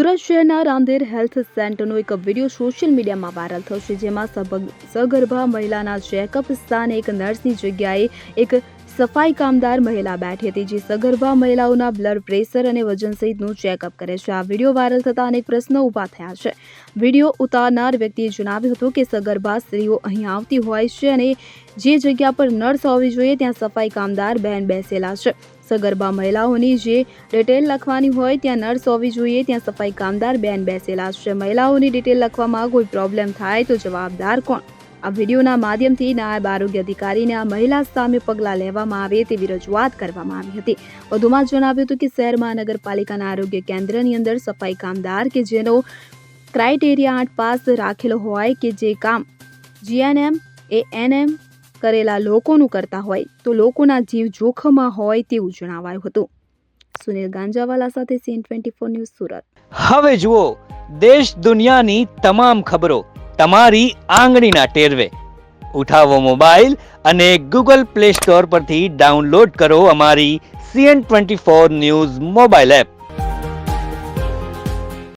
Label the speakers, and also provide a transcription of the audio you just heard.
Speaker 1: સુરત શહેરના રાંદેર હેલ્થ સેન્ટરનો એક video social મીડિયામાં વાયરલ થયો છે, જેમાં સગર્ભા મહિલાના ચેકઅપ સ્થાને એક નર્સની જગ્યાએ એક સફાઈ કામદાર મહિલા બેઠી હતી, જે સગર્ભા મહિલાઓના બ્લડ પ્રેશર અને વજન સહિતનું ચેકઅપ કરે છે. આ વીડિયો વાયરલ થતાં અનેક પ્રશ્નો ઊભા થયા છે. વીડિયો ઉતારનાર વ્યક્તિએ જણાવ્યું હતું કે સગર્ભા સ્ત્રીઓ અહીં આવતી હોય છે અને જે જગ્યા પર નર્સ હોવી જોઈએ, ત્યાં સફાઈ કામદાર બહેન બેસેલા છે. સગર્ભા મહિલાઓની જે ડિટેલ લખવાની હોય, ત્યાં નર્સ હોવી જોઈએ, ત્યાં સફાઈ કામદાર બેન બેસેલા છે. મહિલાઓની ડિટેલ લખવામાં કોઈ પ્રોબ્લેમ થાય તો જવાબદાર કોણ? આ વિડીયોના માધ્યમથી નાયબ આરોગ્ય અધિકારીને આ મહિલા સામે પગલાં લેવામાં આવે તેવી રજૂઆત કરવામાં આવી હતી. વધુમાં જણાવ્યું હતું કે શહેર મહાનગરપાલિકાના આરોગ્ય કેન્દ્રની અંદર સફાઈ કામદાર કે જેનો ક્રાઇટેરિયા આઠ પાસ રાખેલો હોય કે જે કામ જીએનએમ એ એનએમ કરેલા લોકોનું કરતા હોય, તો લોકોના જીવ જોખમમાં હોય તેવું જણાવાયું હતું. સુનિલ ગાંજાવાલા સાથે C N twenty four news Surat.
Speaker 2: હવે જુઓ, દેશ દુનિયાની તમામ ખબરો તમારી આંગળીના ટેરવે. ઉઠાવો મોબાઈલ અને ગૂગલ પ્લે સ્ટોર પરથી ડાઉનલોડ કરો અમારી C N twenty four news mobile app.